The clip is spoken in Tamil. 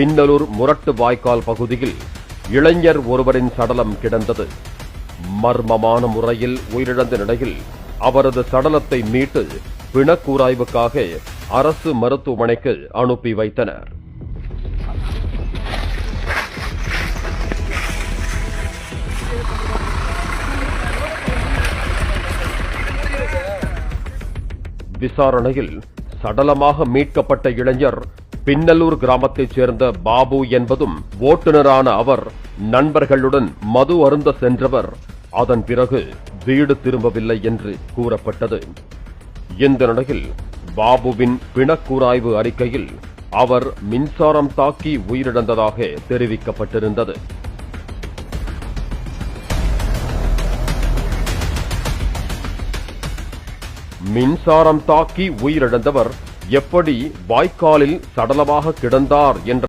பின்னலூர் முரட்டு வாய்க்கால் பகுதியில் இளைஞர் ஒருவரின் சடலம் கிடந்தது. மர்மமான முறையில் உயிரிழந்த நிலையில் அவரது சடலத்தை மீட்டு பிணக்கூராய்வுக்காக அரசு மருத்துவமனைக்கு அனுப்பி வைத்தனர். விசாரணையில் சடலமாக மீட்கப்பட்ட இளைஞர் பின்னலூர் கிராமத்தைச் சேர்ந்த பாபு என்பதும் ஓட்டுநரான அவர் நண்பர்களுடன் மது அருந்த சென்றவர். அதன் பிறகு வீடு திரும்பவில்லை என்று கூறப்பட்டது. இந்த நிலையில் பாபுவின் பிணக்கூராய்வு அறிக்கையில் அவர் மின்சாரம் தாக்கி உயிரிழந்ததாக தெரிவிக்கப்பட்டிருந்தது. மின்சாரம் தாக்கி உயிரிழந்தவர் எப்படி வாய்க்காலில் சடலமாக கிடந்தார் என்ற